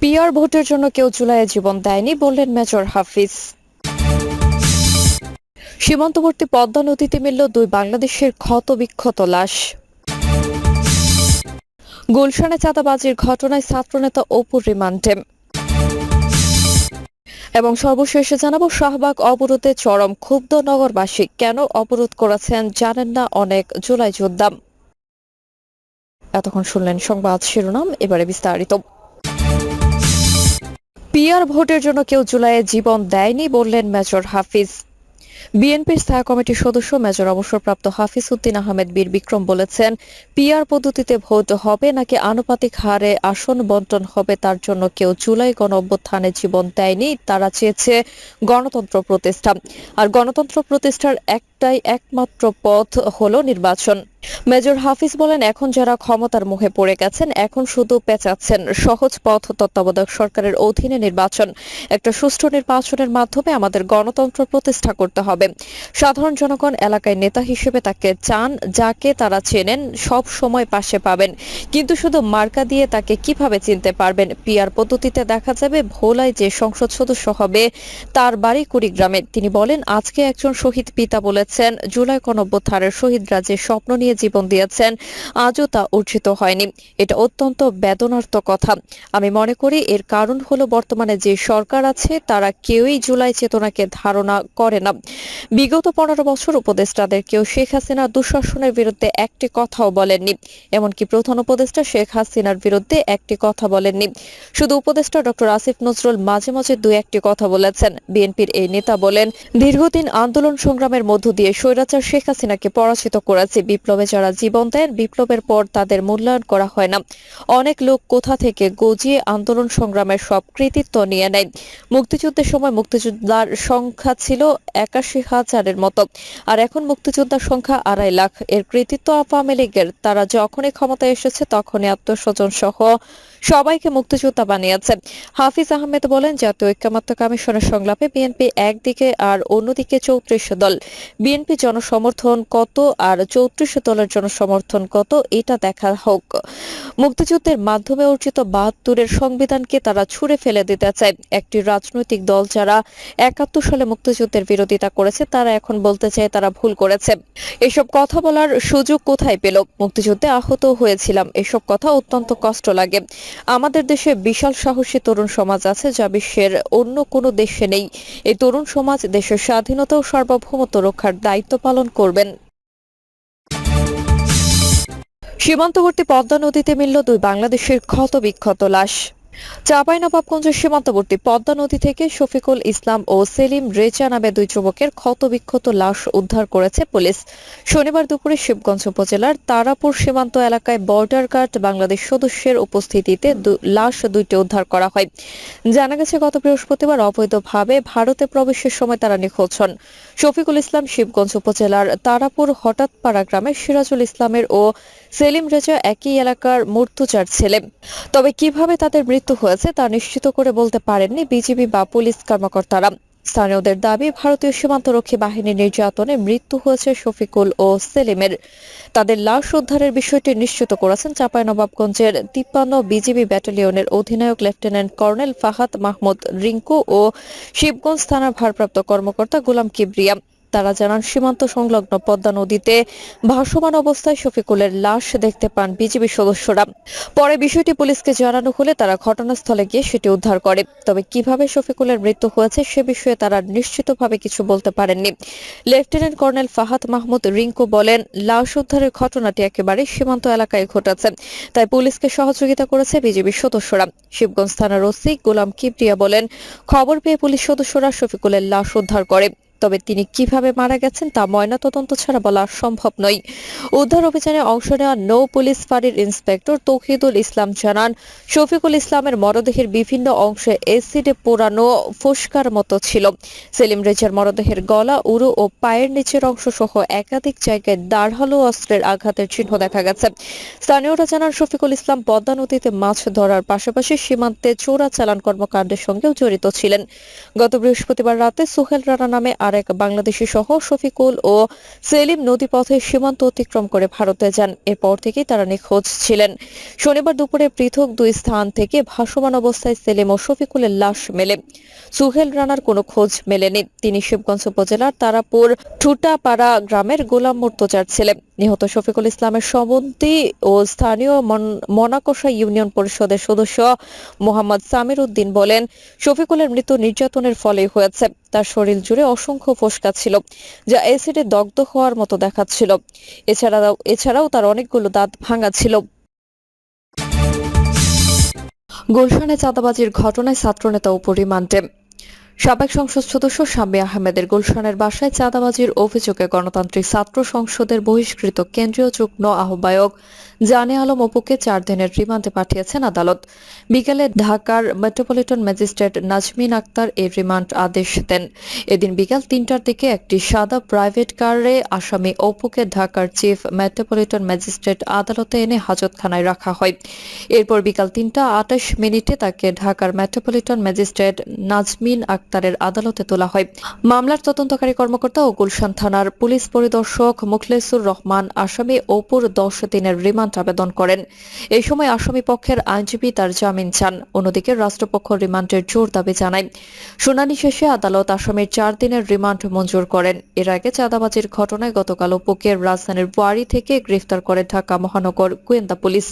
PR ভোটের জন্য কেউ জুলাইয়ে জীবন দেয়নি বললেন মেজর হাফিজ। সীমান্তবর্তী পদ্মা নদীতে মিলল দুই বাংলাদেশের ক্ষত বিক্ষত লাশ। গুলশানে চাঁদাবাজির ঘটনায় ছাত্রনেতা অপুর রিমান্ডে। এবং সর্বশেষে জানাব শাহবাগ অবরোধে চরম ক্ষুব্ধ নগরবাসী। কেন অবরোধ করেছেন জানেন না অনেক জুলাই যোদ্ধা। এতক্ষণ শুনলেন সংবাদ শিরোনাম, এবারে বিস্তারিত। পিআর ভোটের জন্য কেউ জুলাইয়ে জীবন দেয়নি বললেন মেজর হাফিজ। বিএনপির স্থায়ী কমিটির সদস্য মেজর অবসরপ্রাপ্ত হাফিজ উদ্দিন আহমেদ বীর বিক্রম বলেছেন, পিআর পদ্ধতিতে ভোট হবে নাকি আনুপাতিক হারে আসন বন্টন হবে তার জন্য কেউ জুলাই গণ অভ্যুত্থানে জীবন দেয়নি তারা চেয়েছে গণতন্ত্র প্রতিষ্ঠা। আর গণতন্ত্র প্রতিষ্ঠার একটাই একমাত্র পথ হলো নির্বাচন। মেজর হাফিজ বলেন, এখন যারা ক্ষমতার মুখে পড়ে গেছেন, এখন শুধু পেঁচাচ্ছেন। সহজ পথ তত্ত্বাবধায়ক সরকারের অধীনে নির্বাচন। একটা সুষ্ঠু নির্বাচনের মাধ্যমে আমাদের গণতন্ত্র প্রতিষ্ঠা করতে হবে। সাধারণ জনগণ এলাকায় নেতা হিসেবে তাকে চান, যাকে তারা চেনেন, সব সময় পাশে পাবেন। কিন্তু শুধু মার্কা দিয়ে তাকে কীভাবে চিনতে পারবেন? পিআর পদ্ধতিতে দেখা যাবে, ভোলায় যে সংসদ সদস্য হবে, তার বাড়ি কুড়িগ্রামে। তিনি বলেন, আজকে একজন শহীদ পিতা বলেছেন, জুলাই গণঅভ্যুত্থানের শহীদরা যে স্বপ্ন নিয়ে জীবন দিয়েছেন, আজও তা অর্জিত হয়নি। এটা অত্যন্ত বেদনার্থ কথা। আমি মনে করি, এর কারণ হলো বর্তমানে যে সরকার আছে, তারা কেউই জুলাই চেতনাকে ধারণা করে না। বিগত পনেরো বছর উপদেষ্টাদের কেউ শেখ হাসিনার দুঃশাসনের বিরুদ্ধে একটি কথাও বলেননি। এমনকি প্রধান উপদেষ্টা শেখ হাসিনার বিরুদ্ধে একটি কথা বলেননি। শুধু উপদেষ্টা ডক্টর আসিফ নজরুল মাঝে মাঝে দুই একটি কথা বলেছেন। বিএনপির এই নেতা বলেন, দীর্ঘদিন আন্দোলন সংগ্রামের মধ্য দিয়ে স্বৈরাচার শেখ হাসিনাকে পরাজিত করেছে। বিপ্লবে যারা জীবন দেন, বিপ্লবের পর তাদের মূল্যায়ন করা হয় না। অনেক লোক কোথা থেকে গজিয়ে আন্দোলন সংগ্রামের সব কৃতিত্ব নিয়ে নেয়। মুক্তিযুদ্ধের সময় মুক্তিযোদ্ধার সংখ্যা ছিল একাশি হাজারের মতো। আর এখন মুক্তিযোদ্ধার সংখ্যা আড়াই লাখ। এর কৃতিত্ব আওয়ামী লীগের। তারা যখনই ক্ষমতায় এসেছে, তখনই আত্মস্বজন সহ সবাইকে মুক্তিযোদ্ধা বানিয়েছে। হাফিজ আহমেদ বলেন, জাতীয় ঐক্যমত্য কমিশনের সংলাপে বিএনপি একদিকে আর অন্যদিকে চৌত্রিশ দল। বিএনপি জনসমর্থন কত আর চৌত্রিশ দলের জনসমর্থন কত, এটা দেখা হোক। মুক্তিযুদ্ধের মাধ্যমে অর্জিত বাহাত্তরের সংবিধানকে তারা ছুঁড়ে ফেলে দিতে চায়। একটি রাজনৈতিক দল যারা একাত্তর সালে মুক্তিযুদ্ধের বিরোধিতা করেছে, তারা এখন বলতে চায় তারা ভুল করেছে। এসব কথা বলার সুযোগ কোথায় পেল? মুক্তিযুদ্ধে আহত হয়েছিলাম, এসব কথা অত্যন্ত কষ্ট লাগে। আমাদের দেশে বিশাল সাহসী তরুণ সমাজ আছে, যা বিশ্বের অন্য কোনো দেশে নেই। এই তরুণ সমাজ দেশের স্বাধীনতা ও সার্বভৌমত্ব রক্ষার দায়িত্ব পালন করবেন। সীমান্তবর্তী পদ্মা নদীতে মিলল দুই বাংলাদেশের ক্ষত বিক্ষত লাশ। চাঁপাইনবাবগঞ্জের সীমান্তবর্তী পদ্মা নদী থেকে শফিকুল ইসলাম ও সেলিম রেজা নামে দুই যুবকের ক্ষত বিক্ষত লাশ উদ্ধার করেছে পুলিশ। শনিবার দুপুরে শিবগঞ্জ উপজেলার তারাপুর সীমান্ত এলাকায় বর্ডার গার্ড বাংলাদেশ সদস্যের উপস্থিতিতে লাশ দুইটি উদ্ধার করা হয়। জানা গেছে, গত বৃহস্পতিবার অবৈধভাবে ভারতে প্রবেশের সময় তারা নিখোঁজ হন। শফিকুল ইসলাম শিবগঞ্জ উপজেলার তারাপুর হঠাৎপাড়া গ্রামে সিরাজুল ইসলামের ও সেলিম রেজা একই এলাকার মূর্তুচার ছেলে। তবে কীভাবে তাদের মৃত্যু হয়েছে তা নিশ্চিত করে বলতে পারেননি বিজিবি বা পুলিশ কর্মকর্তারা। স্থানীয়দের দাবি, ভারতীয় সীমান্তরক্ষী বাহিনীর নির্যাতনে মৃত্যু হয়েছে শফিকুল ও সেলিমের। তাদের লাশ উদ্ধারের বিষয়টি নিশ্চিত করেছেন চাঁপাইনবাবগঞ্জের তিপ্পান্ন বিজিবি ব্যাটালিয়নের অধিনায়ক লেফটেন্যান্ট কর্নেল ফাহাদ মাহমুদ রিঙ্কু ও শিবগঞ্জ থানার ভারপ্রাপ্ত কর্মকর্তা গোলাম কিবরিয়া। তারা জানান, সীমান্ত সংলগ্ন পদ্মা নদীতে ভাসমান অবস্থায় শফিকুলের লাশ দেখতে পান বিজিবি সদস্যরা। পরে বিষয়টি পুলিশকে জানানো হলে তারা ঘটনাস্থলে গিয়ে সেটি উদ্ধার করে। তবে কীভাবে শফিকুলের মৃত্যু হয়েছে সে বিষয়ে তারা নিশ্চিতভাবে কিছু বলতে পারেননি। লেফটেন্যান্ট কর্নেল ফাহাদ মাহমুদ রিঙ্কু বলেন, লাশ উদ্ধারের ঘটনাটি একেবারে সীমান্ত এলাকায় ঘটেছে, তাই পুলিশকে সহযোগিতা করেছে বিজিবির সদস্যরা। শিবগঞ্জ থানার ওসি গোলাম কিবরিয়া বলেন, খবর পেয়ে পুলিশ সদস্যরা শফিকুলের লাশ উদ্ধার করে। তবে তিনি কীভাবে মারা গেছেন তা ময়নাতদন্ত ছাড়া বলা সম্ভব নয়। উদ্ধার অভিযানে অংশ নেওয়া নৌ পুলিশ ফাঁড়ির ইন্সপেক্টর তৌহিদুল ইসলাম জানান, শফিকুল ইসলামের মরদেহের বিভিন্ন অংশে এসিডে পোড়ানো ফুসকার মতো ছিল। সেলিম রেজার মরদেহের গলা, উরু ও পায়ের নিচের অংশ সহ একাধিক জায়গায় দাঁড়াল অস্ত্রের আঘাতের চিহ্ন দেখা গেছে। স্থানীয়রা জানান, শফিকুল ইসলাম পদ্মা নদীতে মাছ ধরার পাশাপাশি সীমান্তে চোরা চালান কর্মকাণ্ডের সঙ্গেও জড়িত ছিলেন। গত বৃহস্পতিবার রাতে সুহেল রানা নামে আরেক বাংলাদেশি সহ শফিকুল ও সেলিম নদীপথে সীমান্ত অতিক্রম করে ভারতে যান। এরপর থেকেই তারা নিখোঁজ ছিলেন। শনিবার দুপুরে পৃথক দুই স্থান থেকে ভাসমান অবস্থায় সেলিম ও শফিকুলের লাশ মেলে। সুহেল রানার কোনো খোঁজ মেলেনি। তিনি শিবগঞ্জ উপজেলার তারাপুর ঠুটাপাড়া গ্রামের গোলাম মুর্তজার ছেলে। নিহত শফিকুল ইসলামের সম্বন্ধী ও স্থানীয় মন- মনাকষা ইউনিয়ন পরিষদের সদস্য মোহাম্মদ সামির উদ্দিন বলেন, শফিকুলের মৃত্যু নির্যাতনের ফলেই হয়েছে। তার শরীর জুড়ে অসংখ্য ফোসকা ছিল, যা অ্যাসিডে দগ্ধ হওয়ার মতো দেখাচ্ছিল। এছাড়াও এছাড়াও তার অনেকগুলো দাঁত ভাঙা ছিল। গুলশানে চাঁদাবাজির ঘটনায় ছাত্রনেতা ও রিমান্ডে। সাবেক সংসদ সদস্য শাম্মী আহমেদের গুলশানের বাসায় চাঁদাবাজির অভিযোগে গণতান্ত্রিক ছাত্র সংসদের বহিষ্কৃত কেন্দ্রীয় যুগ্ম আহ্বায়ক জানে আলম অপুকে চার দিনের রিমান্ডে পাঠিয়েছেন আদালত। বিকেলে ঢাকার মেট্রোপলিটন ম্যাজিস্ট্রেট নাজমিন আক্তার এই রিমান্ড আদেশ দেন। এদিন বিকাল তিনটার দিকে একটি সাদা প্রাইভেট কারে আসামি অপুকে ঢাকার চিফ মেট্রোপলিটন ম্যাজিস্ট্রেট আদালতে এনে হাজতখানায় রাখা হয়। এরপর বিকাল তিনটা আটাশ মিনিটে তাকে ঢাকার মেট্রোপলিটন ম্যাজিস্ট্রেট নাজমিন আক্তারের আদালতে তোলা হয়। মামলার তদন্তকারী কর্মকর্তা ও গুলশান থানার পুলিশ পরিদর্শক মুখলেসুর রহমান আসামি অপুর দশ দিনের রিমান্ড আবেদন করেন। এই সময় আসামি পক্ষের আইনজীবী তার জামিন চান। অন্যদিকে রাষ্ট্রপক্ষ রিমান্ডের জোর দাবি জানায়। শুনানি শেষে আদালত আসামির চার দিনের রিমান্ড মঞ্জুর করেন। এর আগে চাঁদাবাজির ঘটনায় গতকাল অপুকে রাজধানীর বুয়ারি থেকে গ্রেফতার করে ঢাকা মহানগর গোয়েন্দা পুলিশ।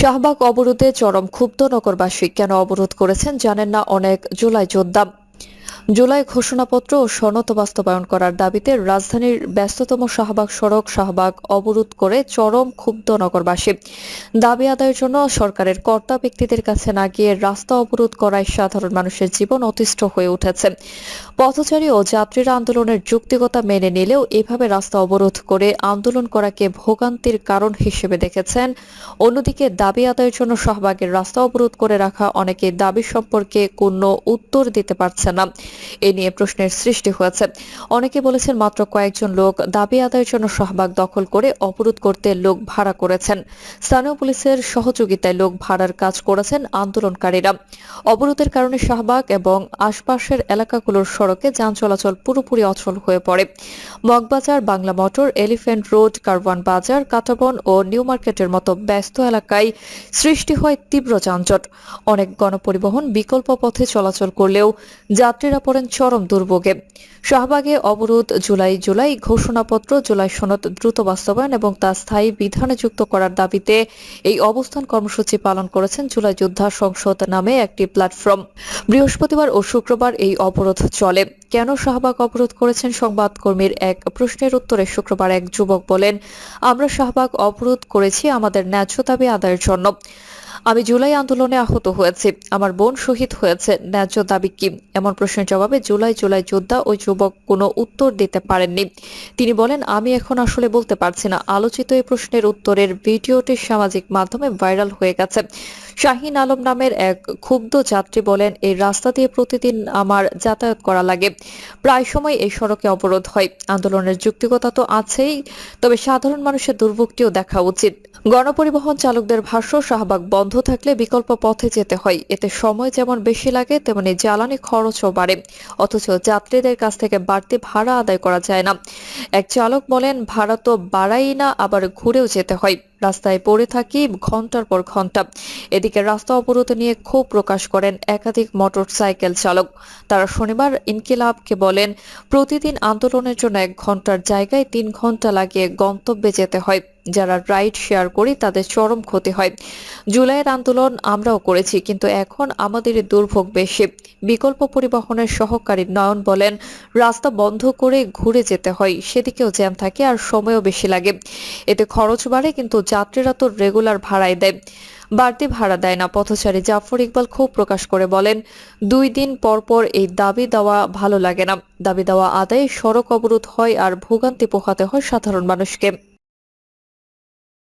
শাহবাগ অবরোধে চরম ক্ষুব্ধ নগরবাসী। কেন অবরোধ করেছেন জানেন না অনেক জুলাই যোদ্ধা। জুলাই ঘোষণাপত্র ও সনদ বাস্তবায়ন করার দাবিতে রাজধানীর ব্যস্ততম শাহবাগ সড়ক শাহবাগ অবরোধ করে চরম ক্ষুব্ধ নগরবাসী। দাবি আদায়ের জন্য সরকারের কর্তা ব্যক্তিদের কাছে না গিয়ে রাস্তা অবরোধ করায় সাধারণ মানুষের জীবন অতিষ্ঠ হয়ে উঠেছে। পথচারী ও যাত্রীরা আন্দোলনের যুক্তিকতা মেনে নিলেও এভাবে রাস্তা অবরোধ করে আন্দোলন করাকে ভোগান্তির কারণ হিসেবে দেখেছেন। অন্যদিকে দাবি আদায়ের জন্য শাহবাগের রাস্তা অবরোধ করে রাখা অনেকে দাবি সম্পর্কে কোনো উত্তর দিতে পারছে না। এ নিয়ে প্রশ্নের সৃষ্টি হয়েছে। অনেকে বলেছেন মাত্র কয়েকজন লোক দাবি আদায়ের জন্য শাহবাগ দখল করে অবরোধ করতে লোক ভাড়া করেছেন। স্থানীয় পুলিশের সহযোগিতায় লোক ভাড়ার কাজ করেছেন আন্দোলনকারীরা। অবরোধের কারণে শাহবাগ এবং আশপাশের এলাকাগুলোর সড়কে যান চলাচল পুরোপুরি অচল হয়ে পড়ে। Moghbazar, Bangla Motor, Elephant Road, Karwan Bazar, Katabon ও নিউ মার্কেটের মতো ব্যস্ত এলাকায় সৃষ্টি হয় তীব্র যানজট। অনেক গণপরিবহন বিকল্প পথে চলাচল করলেও যাত্রীরা পড়েন চরম দুর্ভোগে। শাহবাগে অবরোধ জুলাই জুলাই ঘোষণাপত্র, জুলাই সনদ দ্রুত বাস্তবায়ন এবং তা স্থায়ী বিধানে যুক্ত করার দাবিতে এই অবস্থান কর্মসূচি পালন করেছেন জুলাই যোদ্ধা সংসদ নামে একটি প্ল্যাটফর্ম। বৃহস্পতিবার ও শুক্রবার এই অবরোধ চলে। কেন শাহবাগ অবরোধ করেছেন সংবাদকর্মীর এক প্রশ্নের উত্তরে শুক্রবার এক যুবক বলেন, আমরা শাহবাগ অবরোধ করেছি আমাদের ন্যায্য দাবি আদায়ের জন্য। আমি জুলাই আন্দোলনে আহত হয়েছি। আমার বোন শহীদ হয়েছে। ন্যায্য দাবি কি? এমন প্রশ্নের জবাবে জুলাই জুলাই যোদ্ধা ওই যুবক কোনো উত্তর দিতে পারেননি। তিনি বলেন, আমি এখন আসলে বলতে পারছি না। আলোচিত এই প্রশ্নের উত্তরের ভিডিওটি সামাজিক মাধ্যমে ভাইরাল হয়ে গেছে। শাহিন আলম নামের এক ক্ষুব্ধ যাত্রী বলেন, এই রাস্তা দিয়ে প্রতিদিন আমার যাতায়াত করা লাগে। প্রায় সময় এই সড়কে অবরোধ হয়। আন্দোলনের যুক্তিকতা তো আছেই, তবে সাধারণ মানুষের দুর্ভোগটিও দেখা উচিত। গণপরিবহন চালকদের ভাষ্য, শাহবাগ বন্ধ থাকলে বিকল্প পথে যেতে হয়। এতে সময় যেমন বেশি লাগে, তেমনি জ্বালানি খরচও বাড়ে। অথচ যাত্রীদের কাছ থেকে বাড়তি ভাড়া আদায় করা যায় না। এক চালক বলেন, ভাড়া তো বাড়াই না, আবার ঘুরেও যেতে হয়। রাস্তায় পড়ে থাকি ঘণ্টার পর ঘণ্টা। এদিকে রাস্তা অবরোধ নিয়ে ক্ষোভ প্রকাশ করেন একাধিক মোটর সাইকেল চালক। তারা শনিবার ইনকিলাবকে বলেন, প্রতিদিন আন্দোলনের জন্য এক ঘণ্টার জায়গায় তিন ঘণ্টা লাগিয়ে গন্তব্যে যেতে হয়। যারা রাইড শেয়ার করি তাদের চরম ক্ষতি হয়। জুলাইয়ের আন্দোলন আমরাও করেছি, কিন্তু এখন আমাদের দুর্ভোগ বেশি। বিকল্প পরিবহনের সহকারী নয়ন বলেন, রাস্তা বন্ধ করে ঘুরে যেতে হয়, সেদিকেও জ্যাম থাকে আর সময়ও বেশি লাগে। এতে খরচ বাড়ে, কিন্তু যাত্রীরা তো রেগুলার ভাড়ায় দেয়। বাড়তি ভাড়া দেয় না, পথচারী জাফর ইকবাল ক্ষোভ প্রকাশ করে বলেন, দুই দিন পর পর এই দাবি দেওয়া ভালো লাগে না। দাবি দেওয়া আদায়ে সড়ক অবরোধ হয় আর ভোগান্তি পোহাতে হয় সাধারণ মানুষকে।